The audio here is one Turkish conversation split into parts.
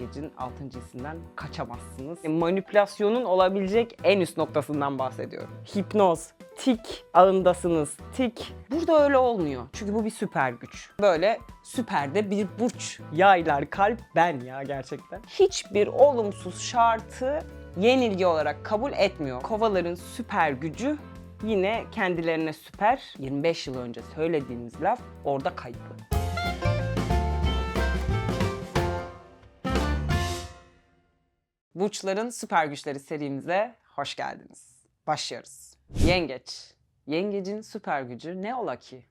yengecin 6. hissinden kaçamazsınız. E, Manipülasyonun olabilecek en üst noktasından bahsediyorum. Hipnoz, tik ağındasınız, tik. Burada öyle olmuyor. Çünkü bu bir süper güç. Böyle süperde bir burç. Yaylar, kalp, ben ya gerçekten. Hiçbir olumsuz şartı yenilgi olarak kabul etmiyor. Kovaların süper gücü yine kendilerine süper. 25 yıl önce söylediğimiz laf orada kayıtlı. Burçların Süper Güçleri serimize hoş geldiniz. Başlıyoruz. Yengeç. Yengecin süper gücü ne ola ki?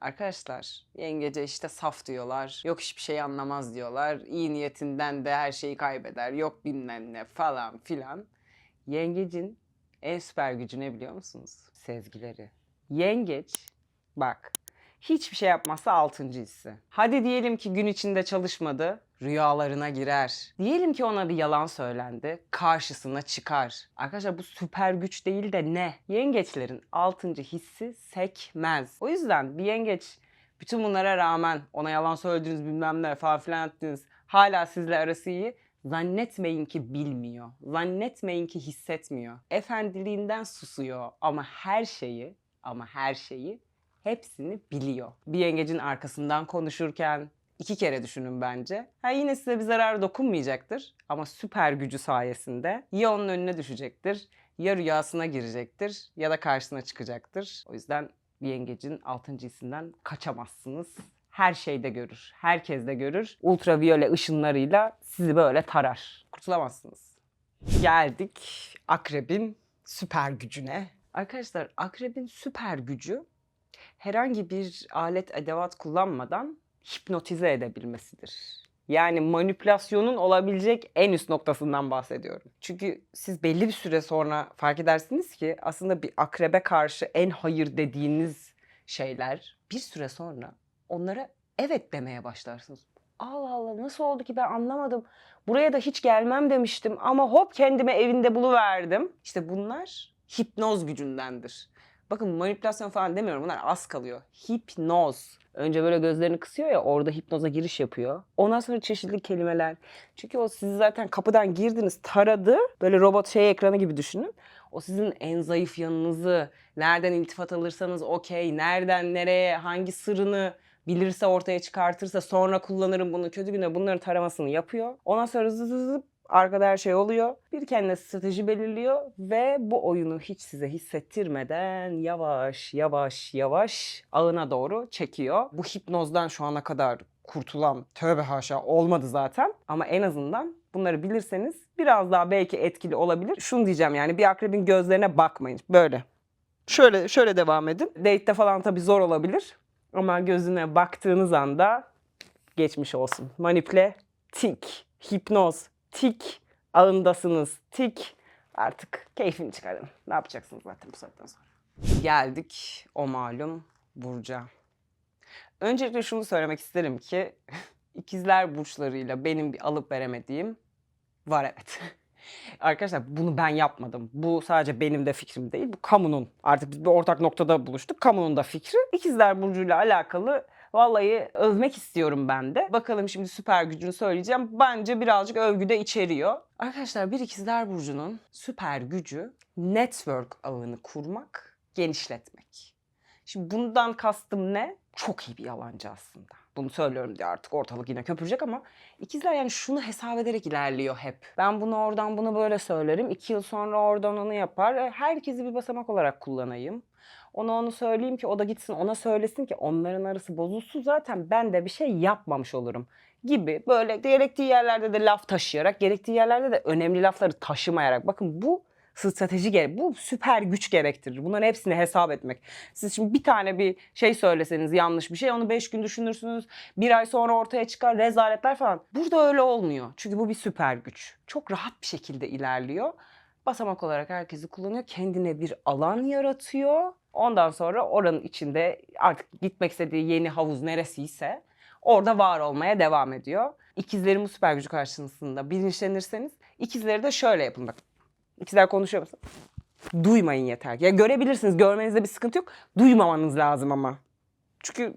Arkadaşlar yengece işte saf diyorlar. Yok hiçbir şey anlamaz diyorlar. İyi niyetinden de her şeyi kaybeder. Yok bilmem ne falan filan. Yengecin en süper gücü ne biliyor musunuz? Sezgileri. Yengeç bak hiçbir şey yapmazsa altıncı hissi. Hadi diyelim ki gün içinde çalışmadı, rüyalarına girer. Diyelim ki ona bir yalan söylendi, karşısına çıkar. Arkadaşlar bu süper güç değil de ne? Yengeçlerin altıncı hissi sekmez. O yüzden bir yengeç bütün bunlara rağmen ona yalan söylediniz bilmem ne falan filan ettiniz. Hala sizle arası iyi. Zannetmeyin ki bilmiyor. Zannetmeyin ki hissetmiyor. Efendiliğinden susuyor ama her şeyi ama her şeyi hepsini biliyor. Bir yengecin arkasından konuşurken iki kere düşünün bence. Ha yine size bir zarar dokunmayacaktır ama süper gücü sayesinde ya onun önüne düşecektir, ya rüyasına girecektir ya da karşısına çıkacaktır. O yüzden bir yengecin altıncı hissinden kaçamazsınız. Her şeyde görür, herkes de görür. Ultraviyole ışınlarıyla sizi böyle tarar. Kurtulamazsınız. Geldik akrebin süper gücüne. Arkadaşlar akrebin süper gücü herhangi bir alet edevat kullanmadan hipnotize edebilmesidir. Yani manipülasyonun olabilecek en üst noktasından bahsediyorum. Çünkü siz belli bir süre sonra fark edersiniz ki aslında bir akrebe karşı en hayır dediğiniz şeyler bir süre sonra onlara evet demeye başlarsınız. Allah Allah nasıl oldu ki ben anlamadım. Buraya da hiç gelmem demiştim ama hop kendime evinde buluverdim. İşte bunlar hipnoz gücündendir. Bakın manipülasyon falan demiyorum bunlar az kalıyor. Hipnoz. Önce böyle gözlerini kısıyor ya orada hipnoza giriş yapıyor. Ondan sonra çeşitli kelimeler. Çünkü o sizi zaten kapıdan girdiniz taradı. Böyle robot şey ekranı gibi düşünün. O sizin en zayıf yanınızı, nereden iltifat alırsanız okey, nereden nereye, hangi sırrını bilirse ortaya çıkartırsa sonra kullanırım bunu kötü güne bunların taramasını yapıyor. Ondan sonra zı arkada her şey oluyor. Bir kendine strateji belirliyor ve bu oyunu hiç size hissettirmeden yavaş yavaş yavaş ağına doğru çekiyor. Bu hipnozdan şu ana kadar kurtulan tövbe haşa olmadı zaten ama en azından bunları bilirseniz biraz daha belki etkili olabilir. Şunu diyeceğim yani bir akrebin gözlerine bakmayın. Böyle. Şöyle şöyle devam edin. Date'te falan tabii zor olabilir. Ama gözüne baktığınız anda geçmiş olsun. Manipüle, tik, hipnoz, tik, ağındasınız, tik. Artık keyfini çıkarın. Ne yapacaksınız zaten bu saatten sonra. Geldik o malum Burca. Öncelikle şunu söylemek isterim ki ikizler burçlarıyla benim bir alıp veremediğim var evet. Arkadaşlar bunu ben yapmadım. Bu sadece benim de fikrim değil. Bu kamunun. Artık biz bir ortak noktada buluştuk. Kamunun da fikri. İkizler Burcu'yla alakalı vallahi övmek istiyorum ben de. Bakalım şimdi süper gücünü söyleyeceğim. Bence birazcık övgü de içeriyor. Arkadaşlar bir ikizler Burcu'nun süper gücü network ağını kurmak, genişletmek. Şimdi bundan kastım ne? Çok iyi bir yalancı aslında. Bunu söylüyorum diye artık ortalık yine köpürecek ama ikizler yani şunu hesap ederek ilerliyor hep. Ben bunu oradan bunu böyle söylerim. iki yıl sonra oradan onu yapar. E, Herkesi bir basamak olarak kullanayım. Ona onu söyleyeyim ki o da gitsin ona söylesin ki onların arası bozulsun zaten ben de bir şey yapmamış olurum gibi böyle gerektiği yerlerde de laf taşıyarak gerektiği yerlerde de önemli lafları taşımayarak bakın bu strateji gerek. Bu süper güç gerektirir. Bunların hepsini hesap etmek. Siz şimdi bir tane bir şey söyleseniz yanlış bir şey onu beş gün düşünürsünüz. Bir ay sonra ortaya çıkar rezaletler falan. Burada öyle olmuyor. Çünkü bu bir süper güç. Çok rahat bir şekilde ilerliyor. Basamak olarak herkesi kullanıyor. Kendine bir alan yaratıyor. Ondan sonra oranın içinde artık gitmek istediği yeni havuz neresiyse orada var olmaya devam ediyor. İkizlerin bu süper gücü karşısında bilinçlenirseniz ikizleri de şöyle yapın bak. İkizler konuşuyor musun? Duymayın yeter. Ya görebilirsiniz, görmenizde bir sıkıntı yok. Duymamanız lazım ama. Çünkü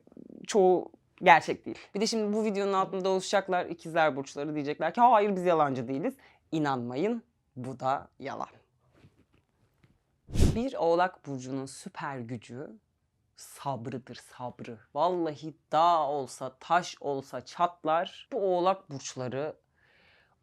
çoğu Gerçek değil. Bir de şimdi bu videonun altında oluşacaklar ikizler burçları diyecekler ki hayır biz yalancı değiliz. İnanmayın bu da yalan. Bir oğlak burcunun süper gücü sabrıdır sabrı. Vallahi dağ olsa taş olsa çatlar. Bu oğlak burçları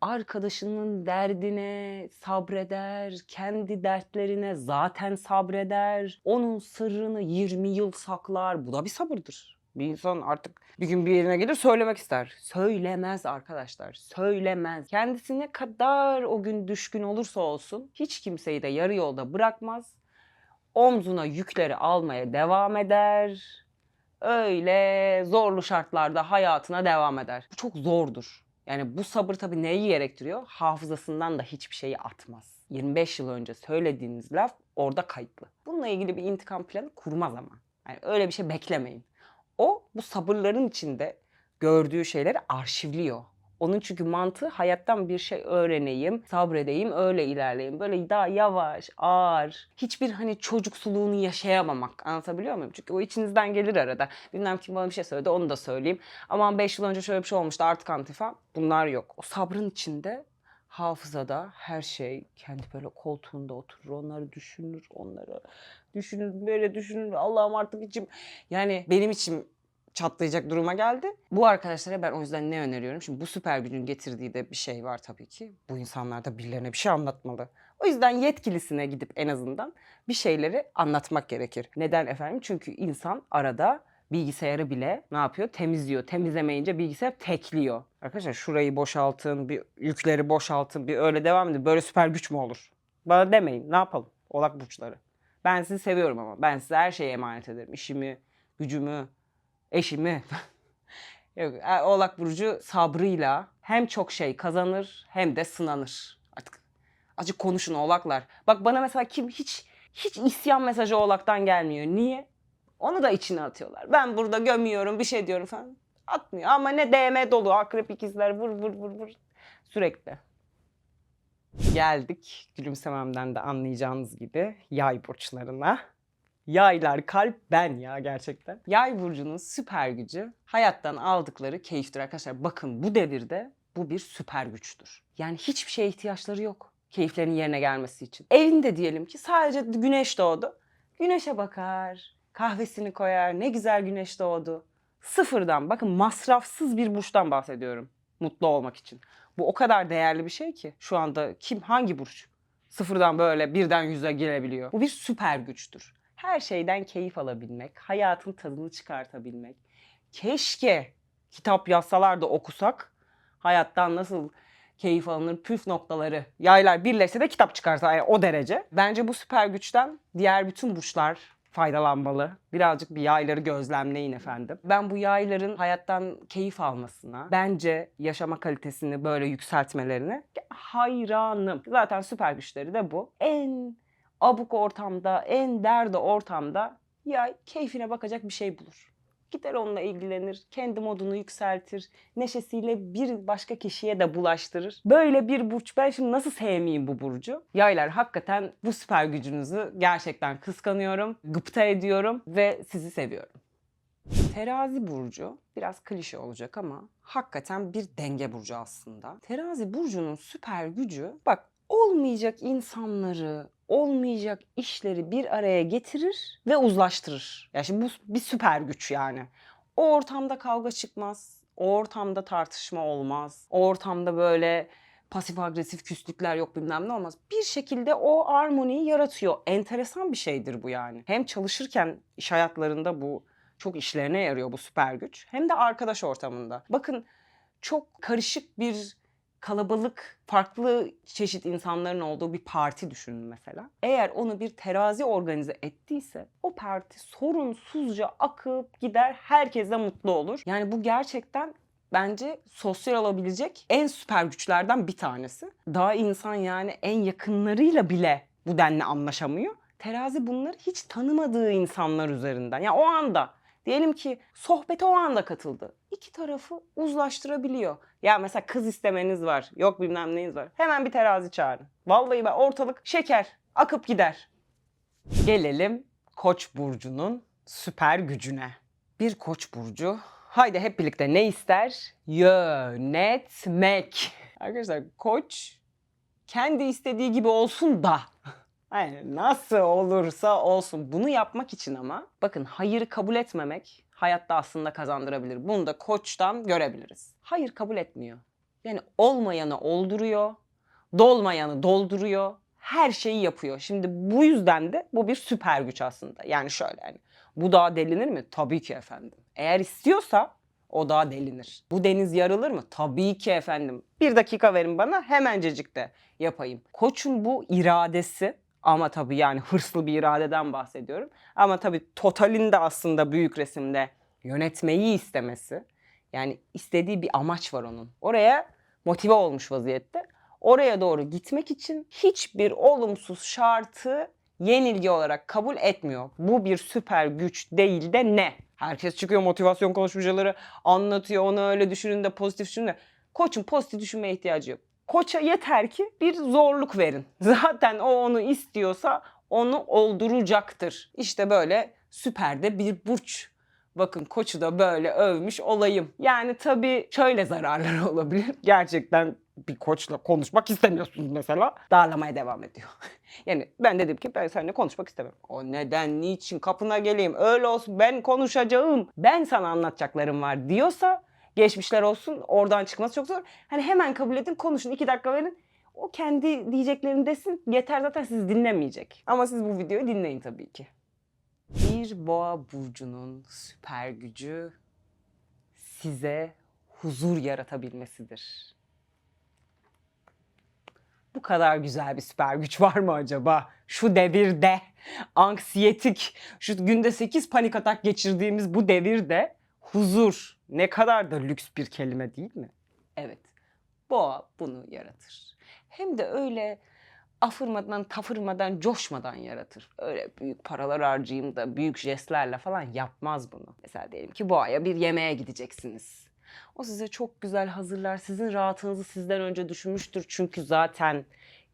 arkadaşının derdine sabreder, kendi dertlerine zaten sabreder, onun sırrını 20 yıl saklar. Bu da bir sabırdır. Bir insan artık bir gün bir yerine gelir söylemek ister. Söylemez arkadaşlar. Söylemez. Kendisi ne kadar o gün düşkün olursa olsun hiç kimseyi de yarı yolda bırakmaz. Omzuna yükleri almaya devam eder. Öyle zorlu şartlarda hayatına devam eder. Bu çok zordur. Yani bu sabır tabii neyi gerektiriyor? Hafızasından da hiçbir şeyi atmaz. 25 yıl önce söylediğiniz laf orada kayıtlı. Bununla ilgili bir intikam planı kurmaz ama. Yani öyle bir şey beklemeyin. O bu sabırların içinde gördüğü şeyleri arşivliyor. Onun çünkü mantığı hayattan bir şey öğreneyim, sabredeyim, öyle ilerleyeyim. Böyle daha yavaş, ağır, hiçbir hani çocuksuluğunu yaşayamamak. Anlatabiliyor muyum? Çünkü o içinizden gelir arada. Bilmem kim bana bir şey söyledi, onu da söyleyeyim. Aman 5 yıl önce şöyle bir şey olmuştu, artık antifa. Bunlar yok. O sabrın içinde hafızada her şey kendi böyle koltuğunda oturur. Onları düşünür, onları düşünür, böyle düşünür. Allah'ım artık içim yani benim içim çatlayacak duruma geldi. Bu arkadaşlara ben o yüzden ne öneriyorum? Şimdi bu süper gücün getirdiği de bir şey var tabii ki. Bu insanlar da birilerine bir şey anlatmalı. O yüzden yetkilisine gidip en azından bir şeyleri anlatmak gerekir. Neden efendim? Çünkü insan arada bilgisayarı bile ne yapıyor? Temizliyor. Temizlemeyince bilgisayar tekliyor. Arkadaşlar şurayı boşaltın, bir yükleri boşaltın, bir öyle devam edin. Böyle süper güç mü olur? Bana demeyin. Ne yapalım? Olak burçları. Ben sizi seviyorum ama. Ben size her şeyi emanet ederim. İşimi, gücümü, eşimi. Yok, e, Oğlak Burcu sabrıyla hem çok şey kazanır hem de sınanır. Artık acık konuşun oğlaklar. Bak bana mesela kim hiç hiç isyan mesajı oğlaktan gelmiyor. Niye? Onu da içine atıyorlar. Ben burada gömüyorum bir şey diyorum falan. Atmıyor ama ne DM dolu akrep ikizler vur vur vur vur sürekli. Geldik gülümsememden de anlayacağınız gibi yay burçlarına. Yaylar kalp ben ya gerçekten. Yay burcunun süper gücü hayattan aldıkları keyiftir arkadaşlar. Bakın bu devirde bu bir süper güçtür. Yani hiçbir şeye ihtiyaçları yok keyiflerinin yerine gelmesi için. Evinde diyelim ki sadece güneş doğdu. Güneşe bakar, kahvesini koyar, ne güzel güneş doğdu. Sıfırdan bakın masrafsız bir burçtan bahsediyorum mutlu olmak için. Bu o kadar değerli bir şey ki şu anda kim hangi burç sıfırdan böyle birden yüze gelebiliyor. Bu bir süper güçtür. Her şeyden keyif alabilmek, hayatın tadını çıkartabilmek. Keşke kitap yazsalar da okusak hayattan nasıl keyif alınır püf noktaları yaylar birleşse de kitap çıkarsa yani o derece. Bence bu süper güçten diğer bütün burçlar faydalanmalı. Birazcık bir yayları gözlemleyin efendim. Ben bu yayların hayattan keyif almasına, bence yaşama kalitesini böyle yükseltmelerine hayranım. Zaten süper güçleri de bu. En abuk ortamda, en derdi ortamda yay keyfine bakacak bir şey bulur. Gider onunla ilgilenir, kendi modunu yükseltir, neşesiyle bir başka kişiye de bulaştırır. Böyle bir burç, ben şimdi nasıl sevmeyeyim bu burcu? Yaylar hakikaten bu süper gücünüzü gerçekten kıskanıyorum, gıpta ediyorum ve sizi seviyorum. Terazi burcu biraz klişe olacak ama hakikaten bir denge burcu aslında. Terazi burcunun süper gücü bak olmayacak insanları, olmayacak işleri bir araya getirir ve uzlaştırır. Ya şimdi bu bir süper güç yani. O ortamda kavga çıkmaz. O ortamda tartışma olmaz. O ortamda böyle pasif agresif küslükler yok bilmem ne olmaz. Bir şekilde o armoniyi yaratıyor. Enteresan bir şeydir bu yani. Hem çalışırken iş hayatlarında bu çok işlerine yarıyor bu süper güç. Hem de arkadaş ortamında. Bakın çok karışık bir kalabalık, farklı çeşit insanların olduğu bir parti düşünün mesela. Eğer onu bir terazi organize ettiyse o parti sorunsuzca akıp gider, herkes de mutlu olur. Yani bu gerçekten bence sosyal olabilecek en süper güçlerden bir tanesi. Daha insan yani en yakınlarıyla bile bu denli anlaşamıyor. Terazi bunları hiç tanımadığı insanlar üzerinden. Yani o anda Diyelim ki sohbete o anda katıldı. İki tarafı uzlaştırabiliyor. Ya mesela kız istemeniz var. Yok bilmem neyiniz var. Hemen bir terazi çağırın. Vallahi ben ortalık şeker. Akıp gider. Gelelim Koç burcunun süper gücüne. Bir Koç burcu Haydi hep birlikte ne ister? Yönetmek. Arkadaşlar koç kendi istediği gibi olsun da. Aynen nasıl olursa olsun. Bunu yapmak için ama bakın hayırı kabul etmemek hayatta aslında kazandırabilir. Bunu da koçtan görebiliriz. Hayır kabul etmiyor. Yani olmayanı olduruyor, dolmayanı dolduruyor. Her şeyi yapıyor. Şimdi bu yüzden de bu bir süper güç aslında. Yani şöyle yani bu dağ delinir mi? Tabii ki efendim. Eğer istiyorsa o dağ delinir. Bu deniz yarılır mı? Tabii ki efendim. Bir dakika verin bana hemencecik de yapayım. Koç'un bu iradesi ama tabii yani hırslı bir iradeden bahsediyorum. Ama tabii totalinde aslında büyük resimde yönetmeyi istemesi. Yani istediği bir amaç var onun. Oraya motive olmuş vaziyette. Oraya doğru gitmek için hiçbir olumsuz şartı yenilgi olarak kabul etmiyor. Bu bir süper güç değil de ne? Herkes çıkıyor motivasyon konuşmacıları anlatıyor onu öyle düşünün de pozitif düşünün de. Koçun pozitif düşünmeye ihtiyacı yok. Koça yeter ki bir zorluk verin. Zaten o onu istiyorsa onu olduracaktır. İşte böyle süperde bir burç. Bakın koçu da böyle övmüş olayım. Yani tabii şöyle zararları olabilir. Gerçekten bir koçla konuşmak istemiyorsunuz mesela. Darlamaya devam ediyor. yani ben dedim ki ben seninle konuşmak istemiyorum. O neden, niçin, kapına geleyim, öyle olsun, ben konuşacağım. Ben sana anlatacaklarım var diyorsa geçmişler olsun oradan çıkması çok zor. Hani hemen kabul edin konuşun iki dakika verin. O kendi diyeceklerini desin yeter zaten sizi dinlemeyecek. Ama siz bu videoyu dinleyin tabii ki. Bir boğa burcunun süper gücü size huzur yaratabilmesidir. Bu kadar güzel bir süper güç var mı acaba? Şu devirde anksiyetik, şu günde 8 panik atak geçirdiğimiz bu devirde huzur ne kadar da lüks bir kelime değil mi? Evet. Boğa bunu yaratır. Hem de öyle afırmadan, tafırmadan, coşmadan yaratır. Öyle büyük paralar harcayayım da büyük jestlerle falan yapmaz bunu. Mesela diyelim ki boğaya bir yemeğe gideceksiniz. O size çok güzel hazırlar. Sizin rahatınızı sizden önce düşünmüştür. Çünkü zaten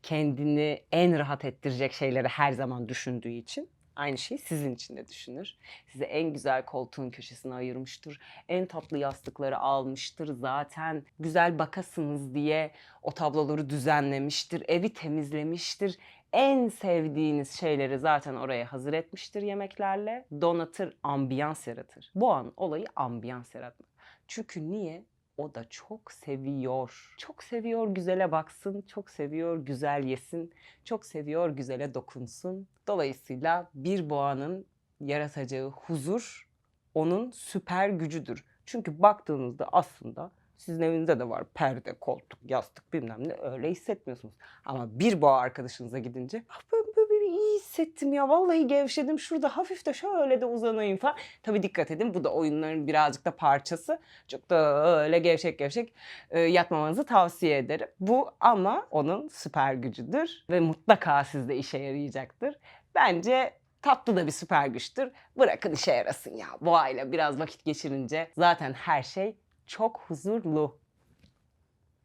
kendini en rahat ettirecek şeyleri her zaman düşündüğü için aynı şeyi sizin için de düşünür. Size en güzel koltuğun köşesine ayırmıştır. En tatlı yastıkları almıştır. Zaten güzel bakasınız diye o tabloları düzenlemiştir. Evi temizlemiştir. En sevdiğiniz şeyleri zaten oraya hazır etmiştir yemeklerle. Donatır, ambiyans yaratır. Bu an olayı ambiyans yaratmak. Çünkü niye? O da çok seviyor. Çok seviyor güzele baksın, çok seviyor güzel yesin, çok seviyor güzele dokunsun. Dolayısıyla bir boğanın yaratacağı huzur onun süper gücüdür. Çünkü baktığınızda aslında sizin evinizde de var perde, koltuk, yastık bilmem ne öyle hissetmiyorsunuz. Ama bir boğa arkadaşınıza gidince "Ah, ben iyi hissettim ya vallahi gevşedim şurada hafif de şöyle de uzanayım falan. Tabii dikkat edin bu da oyunların birazcık da parçası. Çok da öyle gevşek gevşek e, yatmamanızı tavsiye ederim. Bu ama onun süper gücüdür ve mutlaka sizde işe yarayacaktır. Bence tatlı da bir süper güçtür. Bırakın işe yarasın ya. Boğayla biraz vakit geçirince zaten her şey çok huzurlu.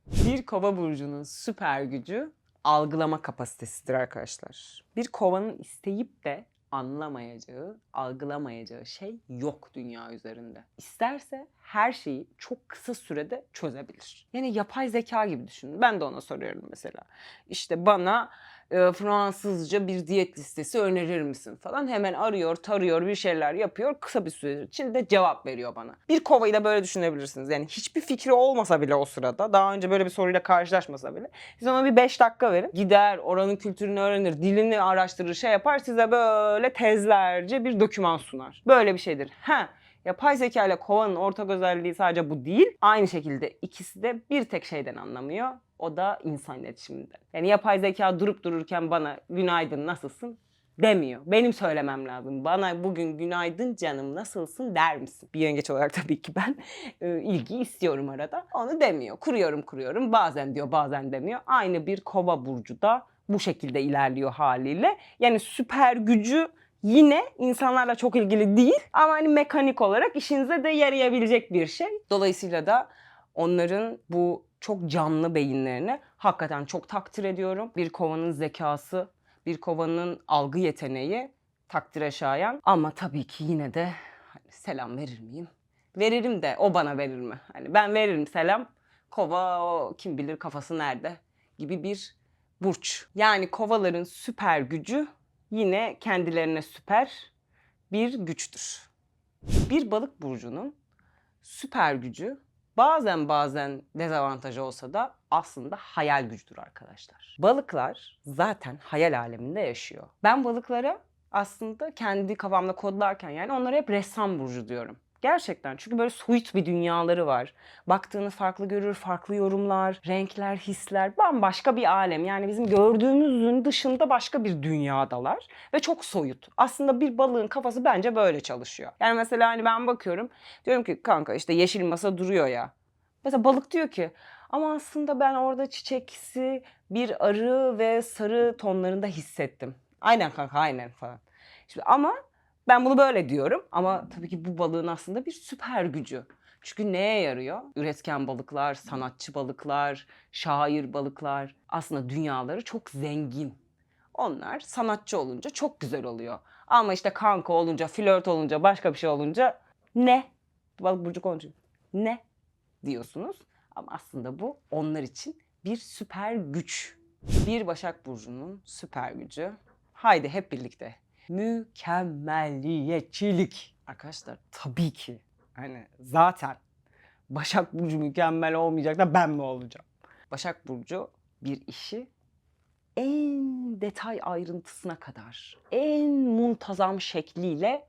Bir kova burcunun süper gücü algılama kapasitesidir arkadaşlar. Bir kovanın isteyip de anlamayacağı, algılamayacağı şey yok dünya üzerinde. İsterse her şeyi çok kısa sürede çözebilir. Yani yapay zeka gibi düşünün. Ben de ona soruyorum mesela. İşte bana e, Fransızca bir diyet listesi önerir misin falan. Hemen arıyor, tarıyor, bir şeyler yapıyor. Kısa bir süre içinde cevap veriyor bana. Bir kovayı da böyle düşünebilirsiniz. Yani hiçbir fikri olmasa bile o sırada, daha önce böyle bir soruyla karşılaşmasa bile siz ona bir 5 dakika verin. Gider, oranın kültürünü öğrenir, dilini araştırır, şey yapar. Size böyle tezlerce bir doküman sunar. Böyle bir şeydir. Ha, Yapay zeka ile kovanın ortak özelliği sadece bu değil. Aynı şekilde ikisi de bir tek şeyden anlamıyor. O da insan iletişiminden. Yani yapay zeka durup dururken bana günaydın nasılsın demiyor. Benim söylemem lazım. Bana bugün günaydın canım nasılsın der misin? Bir yengeç olarak tabii ki ben e, ilgi istiyorum arada. Onu demiyor. Kuruyorum kuruyorum. Bazen diyor bazen demiyor. Aynı bir kova burcu da bu şekilde ilerliyor haliyle. Yani süper gücü yine insanlarla çok ilgili değil ama hani mekanik olarak işinize de yarayabilecek bir şey. Dolayısıyla da onların bu çok canlı beyinlerini hakikaten çok takdir ediyorum. Bir kovanın zekası, bir kovanın algı yeteneği takdire şayan ama tabii ki yine de hani selam verir miyim? Veririm de o bana verir mi? Hani ben veririm selam. Kova o kim bilir kafası nerede gibi bir burç. Yani kovaların süper gücü yine kendilerine süper bir güçtür. Bir balık burcunun süper gücü bazen bazen dezavantajı olsa da aslında hayal gücüdür arkadaşlar. Balıklar zaten hayal aleminde yaşıyor. Ben balıklara aslında kendi kafamda kodlarken yani onlara hep ressam burcu diyorum. Gerçekten çünkü böyle soyut bir dünyaları var. Baktığını farklı görür, farklı yorumlar, renkler, hisler bambaşka bir alem. Yani bizim gördüğümüzün dışında başka bir dünyadalar ve çok soyut. Aslında bir balığın kafası bence böyle çalışıyor. Yani mesela hani ben bakıyorum diyorum ki kanka işte yeşil masa duruyor ya. Mesela balık diyor ki ama aslında ben orada çiçeksi bir arı ve sarı tonlarında hissettim. Aynen kanka aynen falan. Şimdi ama ben bunu böyle diyorum ama tabii ki bu balığın aslında bir süper gücü. Çünkü neye yarıyor? Üretken balıklar, sanatçı balıklar, şair balıklar aslında dünyaları çok zengin. Onlar sanatçı olunca çok güzel oluyor. Ama işte kanka olunca, flört olunca, başka bir şey olunca ne? Balık burcu konuşuyor. Ne? diyorsunuz. Ama aslında bu onlar için bir süper güç. Bir Başak Burcu'nun süper gücü. Haydi hep birlikte. Mükemmeliyetçilik. Arkadaşlar tabii ki. Hani zaten Başak Burcu mükemmel olmayacak da ben mi olacağım? Başak Burcu bir işi en detay ayrıntısına kadar, en muntazam şekliyle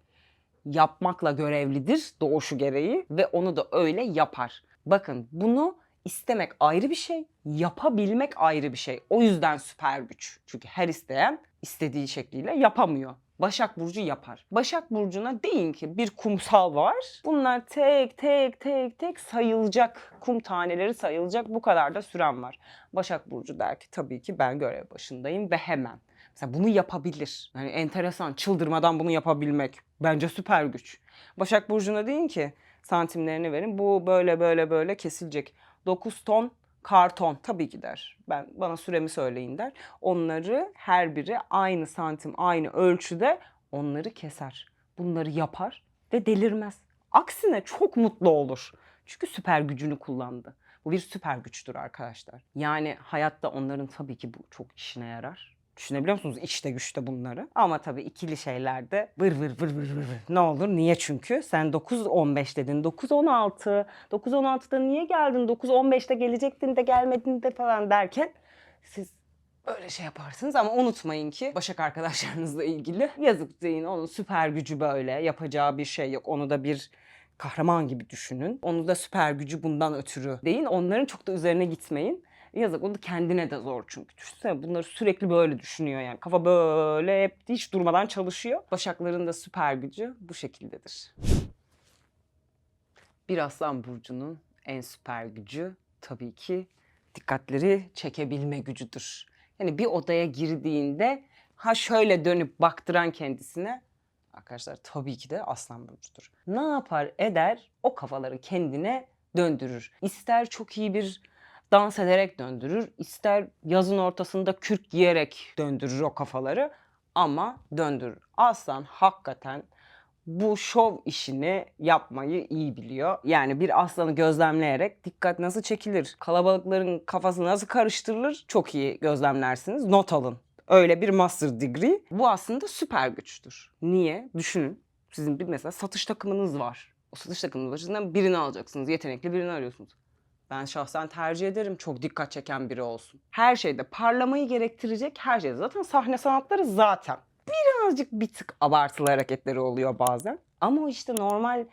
yapmakla görevlidir doğuşu gereği ve onu da öyle yapar. Bakın bunu istemek ayrı bir şey, yapabilmek ayrı bir şey. O yüzden süper güç. Çünkü her isteyen istediği şekliyle yapamıyor. Başak Burcu yapar. Başak Burcu'na deyin ki bir kumsal var. Bunlar tek tek tek tek sayılacak. Kum taneleri sayılacak. Bu kadar da süren var. Başak Burcu der ki tabii ki ben görev başındayım ve hemen. Mesela bunu yapabilir. Yani enteresan, çıldırmadan bunu yapabilmek. Bence süper güç. Başak Burcu'na deyin ki santimlerini verin. Bu böyle böyle böyle kesilecek. 9 ton karton tabii ki der. Ben bana süremi söyleyin der. Onları her biri aynı santim, aynı ölçüde onları keser. Bunları yapar ve delirmez. Aksine çok mutlu olur. Çünkü süper gücünü kullandı. Bu bir süper güçtür arkadaşlar. Yani hayatta onların tabii ki bu çok işine yarar. Düşünebiliyor musunuz işte güçte bunları? Ama tabii ikili şeylerde vır vır vır vır vır. vır. Ne olur? Niye çünkü? Sen 9-15 dedin. 9-16. 9-16'da niye geldin? 9-15'te gelecektin de gelmedin de falan derken siz öyle şey yaparsınız ama unutmayın ki Başak arkadaşlarınızla ilgili yazık deyin onun süper gücü böyle yapacağı bir şey yok. Onu da bir kahraman gibi düşünün. Onu da süper gücü bundan ötürü deyin. Onların çok da üzerine gitmeyin. Yazık o da kendine de zor çünkü. Düşünsene bunları sürekli böyle düşünüyor yani. Kafa böyle hep hiç durmadan çalışıyor. Başakların da süper gücü bu şekildedir. Bir aslan burcunun en süper gücü tabii ki dikkatleri çekebilme gücüdür. Yani bir odaya girdiğinde ha şöyle dönüp baktıran kendisine arkadaşlar tabii ki de aslan burcudur. Ne yapar eder o kafaları kendine döndürür. İster çok iyi bir dans ederek döndürür, ister yazın ortasında kürk giyerek döndürür o kafaları ama döndürür. Aslan hakikaten bu şov işini yapmayı iyi biliyor. Yani bir aslanı gözlemleyerek dikkat nasıl çekilir, kalabalıkların kafası nasıl karıştırılır çok iyi gözlemlersiniz. Not alın. Öyle bir master degree. Bu aslında süper güçtür. Niye? Düşünün. Sizin bir mesela satış takımınız var. O satış takımının başından birini alacaksınız. Yetenekli birini arıyorsunuz. Ben şahsen tercih ederim çok dikkat çeken biri olsun. Her şeyde parlamayı gerektirecek her şeyde. Zaten sahne sanatları zaten. Birazcık bir tık abartılı hareketleri oluyor bazen. Ama o işte normal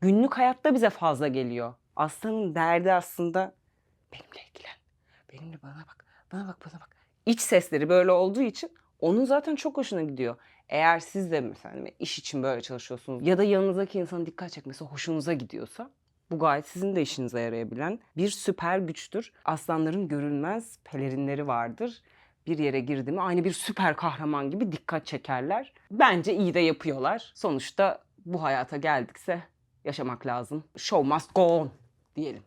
günlük hayatta bize fazla geliyor. Aslanın derdi aslında benimle ilgilen. Benimle bana bak, bana bak, bana bak. İç sesleri böyle olduğu için onun zaten çok hoşuna gidiyor. Eğer siz de mesela iş için böyle çalışıyorsunuz ya da yanınızdaki insanın dikkat çekmesi hoşunuza gidiyorsa bu gayet sizin de işinize yarayabilen bir süper güçtür. Aslanların görünmez pelerinleri vardır. Bir yere girdi mi aynı bir süper kahraman gibi dikkat çekerler. Bence iyi de yapıyorlar. Sonuçta bu hayata geldikse yaşamak lazım. Show must go on diyelim.